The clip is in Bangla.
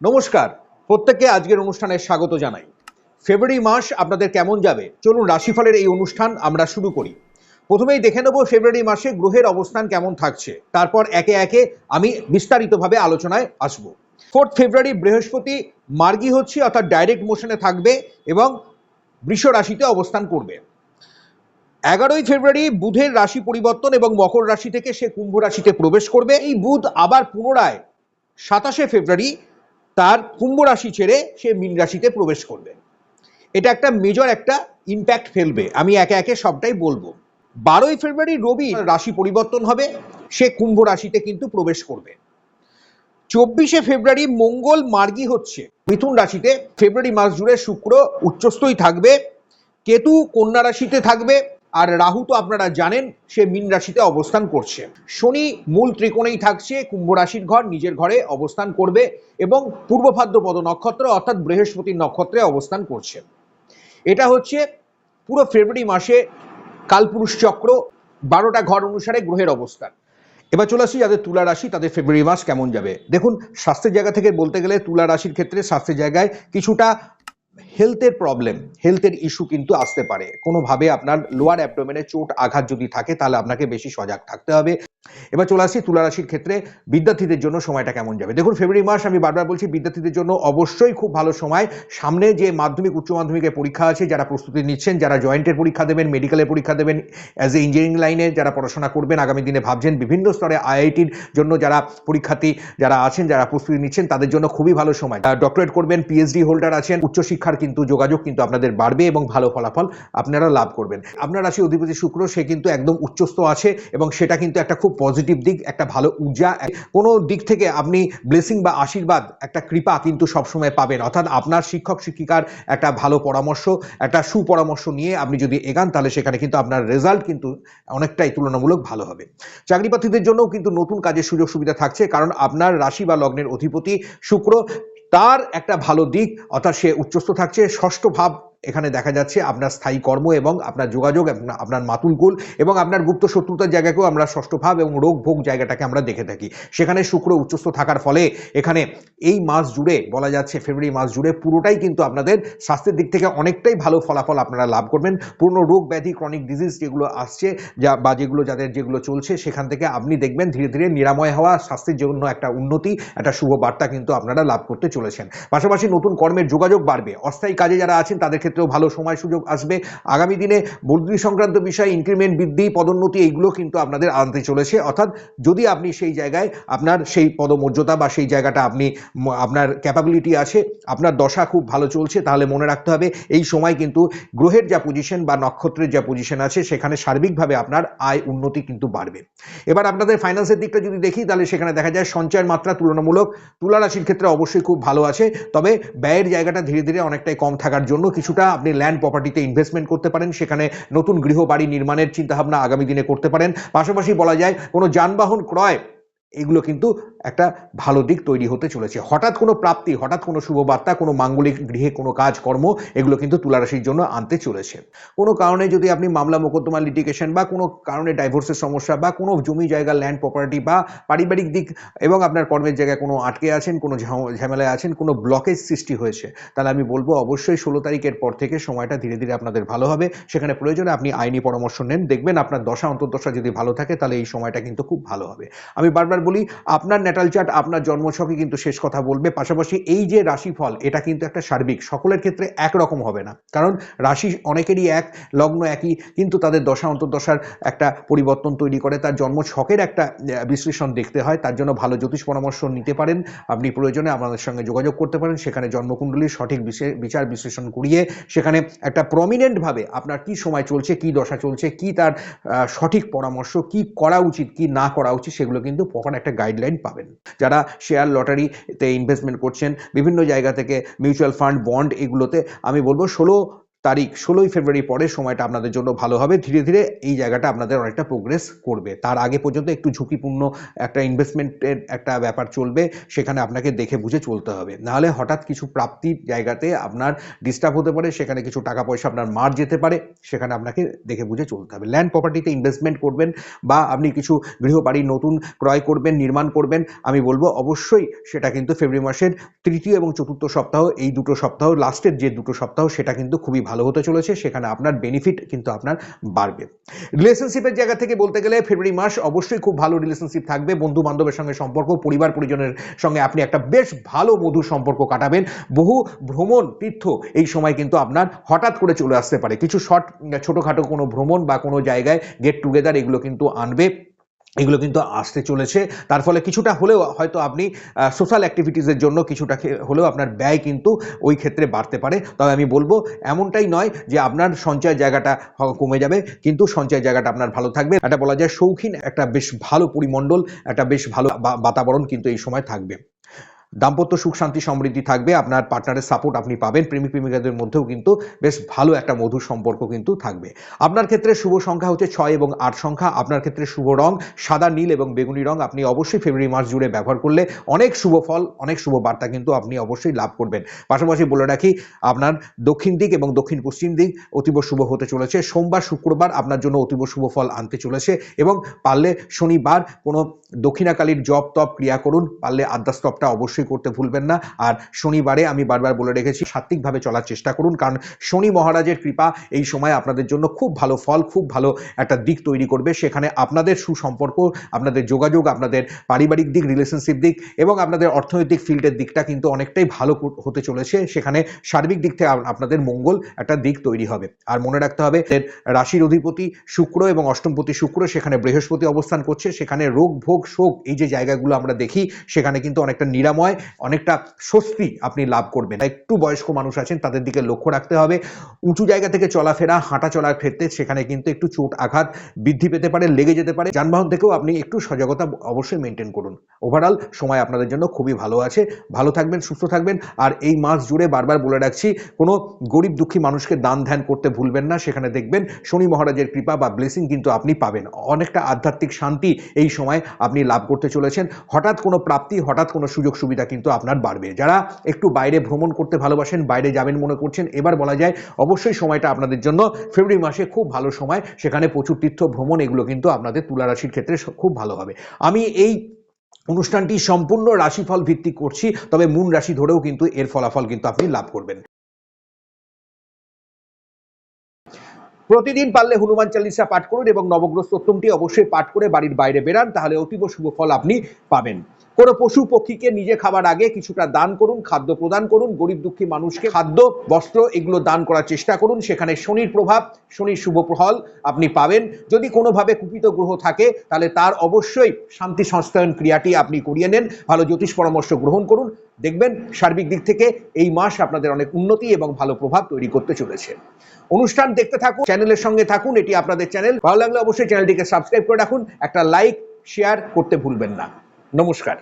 নমস্কার। প্রত্যেককে আজকের অনুষ্ঠানে স্বাগত জানাই। ফেব্রুয়ারি মাস আপনাদের কেমন যাবে? চলুন রাশিফলের এই অনুষ্ঠান আমরা শুরু করি। প্রথমেই দেখে নেব ফেব্রুয়ারি মাসে গ্রহের অবস্থান কেমন থাকছে। তারপর একে একে আমি বিস্তারিতভাবে আলোচনায় আসব। ফোর্থ ফেব্রুয়ারি বৃহস্পতি মার্গী হচ্ছে, অর্থাৎ ডাইরেক্ট মোশনে থাকবে এবং বৃষ রাশিতে অবস্থান করবে। এগারোই ফেব্রুয়ারি বুধের রাশি পরিবর্তন এবং মকর রাশি থেকে সে কুম্ভ রাশিতে প্রবেশ করবে। এই বুধ আবার পুনরায় সাতাশে ফেব্রুয়ারি তার কুম্ভ রাশি ছেড়ে সে মীন রাশিতে প্রবেশ করবে। এটা একটা মেজর একটা ইম্প্যাক্ট ফেলবে। আমি একে একে সবটাই বলব। বারোই ফেব্রুয়ারি রবি রাশি পরিবর্তন হবে। সে কুম্ভ রাশিতে কিন্তু প্রবেশ করবে। চব্বিশে ফেব্রুয়ারি মঙ্গল মার্গী হচ্ছে। মিথুন রাশিতে ফেব্রুয়ারি মাস জুড়ে শুক্র উচ্চস্থই থাকবে। কেতু কন্যা রাশিতে থাকবে। আর রাহু তো আপনারা জানেন, সে মীন রাশিতে অবস্থান করছে। শনি মূল ত্রিকোণেই থাকছে, কুম্ভ রাশির ঘর, নিজের ঘরে অবস্থান করবে এবং পূর্ব ভাদ্রপদ নক্ষত্র অর্থাৎ বৃহস্পতির নক্ষত্রে অবস্থান করছে। এটা হচ্ছে পুরো ফেব্রুয়ারি মাসে কালপুরুষ চক্র, বারোটা ঘর অনুসারে গ্রহের অবস্থান। এবার চলে আসি যাদের তুলা রাশি, তাদের ফেব্রুয়ারি মাস কেমন যাবে? দেখুন, স্বাস্থ্যের জায়গা থেকে বলতে গেলে তুলা রাশির ক্ষেত্রে স্বাস্থ্যের জায়গায় কিছুটা হেলথের প্রবলেম হেলথের ইস্যু কিন্তু আসতে পারে। কোনোভাবে আপনার লোয়ার অ্যাবডোমেনে চোট, আঘাত যদি থাকে, তাহলে আপনাকে বেশি সজাগ থাকতে হবে। এবার চলে আসি তুলারাশির ক্ষেত্রে বিদ্যার্থীদের জন্য সময়টা কেমন যাবে? দেখুন ফেব্রুয়ারি মাস আমি বারবার বলছি, বিদ্যার্থীদের জন্য অবশ্যই খুব ভালো সময়। সামনে যে মাধ্যমিক, উচ্চ মাধ্যমিকের পরীক্ষা আছে, যারা প্রস্তুতি নিচ্ছেন, যারা জয়েন্টের পরীক্ষা দেবেন মেডিকেলের পরীক্ষা দেবেন অ্যাজ এ ইঞ্জিনিয়ারিং লাইনে যারা পড়াশোনা করবেন, আগামী দিনে ভাবছেন বিভিন্ন স্তরে আইআইটির জন্য যারা পরীক্ষার্থী, যারা আছেন, যারা প্রস্তুতি নিচ্ছেন, তাদের জন্য খুবই ভালো সময়। ডক্টরেট করবেন পিএইচডি হোল্ডার আছেন, উচ্চশিক্ষার কিন্তু যোগাযোগ কিন্তু আপনাদের বাড়বে এবং ভালো ফলাফল আপনারা লাভ করবেন। আপনার রাশি অধিপতি শুক্র, সে কিন্তু একদম উচ্চস্থ আছে এবং সেটা কিন্তু একটা খুব পজিটিভ দিক, একটা ভালো ঊর্জা কোনো দিক থেকে আপনি ব্লেসিং বা আশীর্বাদ, একটা কৃপা কিন্তু সবসময় পাবেন। অর্থাৎ আপনার শিক্ষক, শিক্ষিকার একটা ভালো পরামর্শ, একটা সুপরামর্শ নিয়ে আপনি যদি এগান, তাহলে সেখানে কিন্তু আপনার রেজাল্ট কিন্তু অনেকটাই তুলনামূলক ভালো হবে। চাকরি প্রার্থীদের জন্যও কিন্তু নতুন কাজের সুযোগ সুবিধা থাকছে, কারণ আপনার রাশি বা লগ্নের অধিপতি শুক্র তার একটা ভালো দিক অর্থাৎ সে উচ্চস্থ থাকছে ষষ্ঠ ভাব এখানে দেখা যাচ্ছে আপনার স্থায়ী কর্ম এবং আপনার যোগাযোগ আপনা- আপনার মাতুলকুল এবং আপনার গুপ্ত শত্রুতার জায়গাকেও আমরা ষষ্ঠ ভাব এবং রোগ ভোগ জায়গাটাকে আমরা দেখে থাকি। সেখানে শুক্র উচ্চস্থ থাকার ফলে এখানে এই মাস জুড়ে বলা যাচ্ছে ফেব্রুয়ারি মাস জুড়ে পুরোটাই কিন্তু আপনাদের স্বাস্থ্যের দিক থেকে অনেকটাই ভালো ফলাফল আপনারা লাভ করবেন। পূর্ণ রোগ ব্যাধি ক্রনিক ডিজিজ যেগুলো আসছে যা বা যেগুলো যাদের যেগুলো চলছে সেখান থেকে আপনি দেখবেন ধীরে ধীরে নিরাময় হওয়া, স্বাস্থ্যের জন্য একটা উন্নতি, একটা শুভ বার্তা কিন্তু আপনারা লাভ করতে চলেছেন। পাশাপাশি নতুন কর্মের যোগাযোগ বাড়বে। অস্থায়ী কাজে যারা আছেন তাদের ক্ষেত্রেও ভালো সময় সুযোগ আসবে। আগামী দিনে বদলি সংক্রান্ত বিষয় ইনক্রিমেন্ট বৃদ্ধি, পদোন্নতি এইগুলো কিন্তু আপনাদের আনতে চলেছে। অর্থাৎ যদি আপনি সেই জায়গায় আপনার সেই পদমর্যাদা বা সেই জায়গাটা আপনি আপনার ক্যাপাবিলিটি আছে, আপনার দশা খুব ভালো চলছে, তাহলে মনে রাখতে হবে এই সময় কিন্তু গ্রহের যা পজিশন বা নক্ষত্রের যা পজিশন আছে, সেখানে সার্বিকভাবে আপনার আয় উন্নতি কিন্তু বাড়বে। এবার আপনাদের ফাইন্যান্সের দিকটা যদি দেখি, তাহলে সেখানে দেখা যায় সঞ্চয়ের মাত্রা তুলনামূলক তুলা রাশির ক্ষেত্রে অবশ্যই খুব ভালো আছে। তবে ব্যয়ের জায়গাটা ধীরে ধীরে অনেকটাই কম থাকার জন্য কিছুটা আপনি ল্যান্ড প্রপার্টিতে ইনভেস্টমেন্ট করতে পারেন, সেখানে নতুন গৃহ বাড়ি নির্মাণের চিন্তাভাবনা আগামী দিনে করতে পারেন। পাশাপাশি বলা যায়, কোনো যানবাহন ক্রয় এগুলো কিন্তু একটা ভালো দিক তৈরি হতে চলেছে। হঠাৎ কোনো প্রাপ্তি, হঠাৎ কোনো শুভ বার্তা, কোনো মাঙ্গলিক গৃহে কোনো কাজকর্ম, এগুলো কিন্তু তুলারাশির জন্য আনতে চলেছে। কোনো কারণে যদি আপনি মামলা মোকদ্দমা লিটিগেশন বা কোনো কারণে ডাইভোর্সের সমস্যা বা কোনো জমি জায়গা ল্যান্ড প্রপার্টি বা পারিবারিক দিক এবং আপনার কর্মের জায়গায় কোনো আটকে আছেন, কোনো ঝাম- ঝামেলায় আছেন, কোনো ব্লকেজ সৃষ্টি হয়েছে, তাহলে আমি বলব অবশ্যই ষোলো তারিখের পর থেকে সময়টা ধীরে ধীরে আপনাদের ভালো হবে। সেখানে প্রয়োজনে আপনি আইনি পরামর্শ নেন। দেখবেন আপনার দশা, অন্তর্দশা যদি ভালো থাকে, তাহলে এই সময়টা কিন্তু খুব ভালো হবে। আমি বারবার বলি, আপনার ন্যাটাল চার্ট আপনার জন্মছকে কিন্তু শেষ কথা বলবে। পাশাপাশি এই যে রাশিফল, এটা কিন্তু একটা সার্বিক। সকলের ক্ষেত্রে একরকম হবে না। কারণ রাশি অনেকেরই এক, লগ্ন একই, কিন্তু তাদের দশা অন্তর্দশার একটা পরিবর্তন তৈরি করে। তার জন্ম ছকের একটা বিশ্লেষণ দেখতে হয়। তার জন্য ভালো জ্যোতিষ পরামর্শ নিতে পারেন। আপনি প্রয়োজনে আমাদের সঙ্গে যোগাযোগ করতে পারেন। সেখানে জন্মকুণ্ডলীর সঠিক বিচার বিশ্লেষণ করিয়ে সেখানে একটা প্রমিনেন্টভাবে আপনার কি সময় চলছে, কি দশা চলছে, কি তার সঠিক পরামর্শ, কি করা উচিত, কি না করা উচিত, সেগুলো কিন্তু প্রপার একটা গাইডলাইন পাবেন। যারা শেয়ার লটারিতে ইনভেস্টমেন্ট করছেন, বিভিন্ন জায়গা থেকে মিউচুয়াল ফান্ড বন্ড এগুলোতে আমি বলব ষোলো তারিখ ষোলোই ফেব্রুয়ারি পরে সময়টা আপনাদের জন্য ভালো হবে। ধীরে ধীরে এই জায়গাটা আপনাদের অনেকটা প্রোগ্রেস করবে। তার আগে পর্যন্ত একটু ঝুঁকিপূর্ণ একটা ইনভেস্টমেন্টের একটা ব্যাপার চলবে, সেখানে আপনাকে দেখে বুঝে চলতে হবে। নাহলে হঠাৎ কিছু প্রাপ্তির জায়গাতে আপনার ডিস্টার্ব হতে পারে, সেখানে কিছু টাকা পয়সা আপনার মার যেতে পারে, সেখানে আপনাকে দেখে বুঝে চলতে হবে। ল্যান্ড প্রপার্টিতে ইনভেস্টমেন্ট করবেন বা আপনি কিছু গৃহবাড়ি নতুন ক্রয় করবেন, নির্মাণ করবেন, আমি বলব অবশ্যই সেটা কিন্তু ফেব্রুয়ারি মাসের তৃতীয় এবং চতুর্থ সপ্তাহ, এই দুটো সপ্তাহ লাস্টের যে দুটো সপ্তাহ, সেটা কিন্তু খুবই ভালো। হতে চলেছে, সেখানে আপনার বেনিফিট কিন্তু আপনার বাড়বে। রিলেশনশিপের জায়গা থেকে বলতে গেলে ফেব্রুয়ারি মাস অবশ্যই খুব ভালো রিলেশনশিপ থাকবে। বন্ধু বান্ধবের সঙ্গে সম্পর্ক, পরিবার পরিজনের সঙ্গে আপনি একটা বেশ ভালো মধুর সম্পর্ক কাটাবেন। বহু ভ্রমণ, তীর্থ এই সময় কিন্তু আপনার হঠাৎ করে চলে আসতে পারে। কিছু শর্ট ছোটোখাটো কোনো ভ্রমণ বা কোনো জায়গায় গেট টুগেদার এগুলো কিন্তু আনবে। এগুলো কিন্তু আসতে চলেছে। তার ফলে কিছুটা হলেও হয়তো আপনি সোশ্যাল অ্যাক্টিভিটিসের জন্য কিছুটা হলেও আপনার ব্যয় কিন্তু ওই ক্ষেত্রে বাড়তে পারে। তবে আমি বলব, এমনটাই নয় যে আপনার সঞ্চয় জায়গাটা কমে যাবে, কিন্তু সঞ্চয় জায়গাটা আপনার ভালো থাকবে। এটা বলা যায় শৌখিন একটা বেশ ভালো পরিমণ্ডল, একটা বেশ ভালো বাতাবরণ কিন্তু এই সময় থাকবে। দাম্পত্য সুখ, শান্তি, সমৃদ্ধি থাকবে। আপনার পার্টনারের সাপোর্ট আপনি পাবেন। প্রেমিক প্রেমিকাদের মধ্যেও কিন্তু বেশ ভালো একটা মধুর সম্পর্ক কিন্তু থাকবে। আপনার ক্ষেত্রে শুভ সংখ্যা হচ্ছে ছয় এবং আট সংখ্যা। আপনার ক্ষেত্রে শুভ রং, সাদা, নীল এবং বেগুনি রং আপনি অবশ্যই ফেব্রুয়ারি মাস জুড়ে ব্যবহার করলে অনেক শুভ ফল, অনেক শুভ বার্তা কিন্তু আপনি অবশ্যই লাভ করবেন। পাশাপাশি বলে রাখি, আপনার দক্ষিণ দিক এবং দক্ষিণ পশ্চিম দিক অতীব শুভ হতে চলেছে। সোমবার, শুক্রবার আপনার জন্য অতীব শুভ ফল আনতে চলেছে এবং পারলে শনিবার কোনো দক্ষিণাকালীর জপ তপ ক্রিয়া করুন, পারলে আদ্যাস্তবটা অবশ্যই করতে ভুলবেন না। আর শনিবারে আমি বারবার বলে রেখেছি সাত্বিকভাবে চলার চেষ্টা করুন, কারণ শনি মহারাজের কৃপা এই সময় আপনাদের জন্য খুব ভালো ফল, খুব ভালো একটা দিক তৈরি করবে। সেখানে আপনাদের সুসম্পর্ক, আপনাদের যোগাযোগ, আপনাদের পারিবারিক দিক রিলেশনশিপ দিক এবং আপনাদের অর্থনৈতিক ফিল্ডের দিকটা কিন্তু অনেকটাই ভালো হতে চলেছে। সেখানে সার্বিক দিক থেকে আপনাদের মঙ্গল একটা দিক তৈরি হবে। আর মনে রাখতে হবে রাশির অধিপতি শুক্র এবং অষ্টমপতি শুক্র সেখানে বৃহস্পতি অবস্থান করছে। সেখানে রোগ, ভোগ শোক এই যে জায়গাগুলো আমরা দেখি, সেখানে কিন্তু অনেকটা নিরাময়, অনেকটা স্বস্তি আপনি লাভ করবেন। একটু বয়স্ক মানুষ আছেন, তাদের দিকে লক্ষ্য রাখতে হবে। উঁচু জায়গা থেকে চলাফেরা হাঁটা চলার ক্ষেত্রে সেখানে কিন্তু একটু চোট আঘাত বৃদ্ধি পেতে পারে, লেগে যেতে পারে। যানবাহন থেকেও আপনি একটু সজাগতা অবশ্যই মেনটেন করুন। ওভারঅল সময় আপনাদের জন্য খুবই ভালো আছে। ভালো থাকবেন, সুস্থ থাকবেন। আর এই মাস জুড়ে বারবার বলে রাখছি, কোনো গরিব দুঃখী মানুষকে দান ধ্যান করতে ভুলবেন না। সেখানে দেখবেন শনি মহারাজের কৃপা বা ব্লেসিং কিন্তু আপনি পাবেন। অনেকটা আধ্যাত্মিক শান্তি এই সময় আপনি লাভ করতে চলেছেন। হঠাৎ কোনো প্রাপ্তি, হঠাৎ কোনো সুযোগ সুবিধা কিন্তু আপনার বাড়বে। যারা একটু বাইরে ভ্রমণ করতে ভালোবাসেন, বাইরে যাবেন মনে করছেন, এবার বলা যায় অবশ্যই সময়টা আপনাদের জন্য। ফেব্রুয়ারি মাসে খুব ভালো সময়। সেখানে প্রচুর তীর্থ, ভ্রমণ, এগুলো কিন্তু আপনাদের তুলা রাশির ক্ষেত্রে খুব ভালো হবে। আমি এই অনুষ্ঠানটি সম্পূর্ণ রাশিফল ভিত্তিক করছি, তবে মূল রাশি ধরেও কিন্তু এর ফলাফল কিন্তু আপনি লাভ করবেন। প্রতিদিন পারলে হনুমান চালিসা পাঠ করুন এবং নবগ্রহ স্তোত্রমটি অবশ্যই পাঠ করে বাড়ির বাইরে বেরান, তাহলে অতীব শুভ ফল আপনি পাবেন। কোনো পশু পক্ষীকে নিজে খাবার আগে কিছুটা দান করুন, খাদ্য প্রদান করুন, গরিব দুঃখী মানুষকে খাদ্য, বস্ত্র এগুলো দান করার চেষ্টা করুন। সেখানে শনির প্রভাব, শনির শুভ ফল আপনি পাবেন। যদি কোনোভাবে কুপিত গ্রহ থাকে, তাহলে তার অবশ্যই শান্তি সংস্থায়ন ক্রিয়াটি আপনি করিয়ে নেন। ভালো জ্যোতিষ পরামর্শ গ্রহণ করুন। দেখবেন সার্বিক দিক থেকে এই মাস আপনাদের অনেক উন্নতি এবং ভালো প্রভাব তৈরি করতে চলেছে। অনুষ্ঠান দেখতে থাকুন, চ্যানেলের সঙ্গে থাকুন, এটি আপনাদের চ্যানেল। ভালো লাগলে অবশ্যই চ্যানেলটিকে সাবস্ক্রাইব করে রাখুন। একটা লাইক, শেয়ার করতে ভুলবেন না। নমস্কার।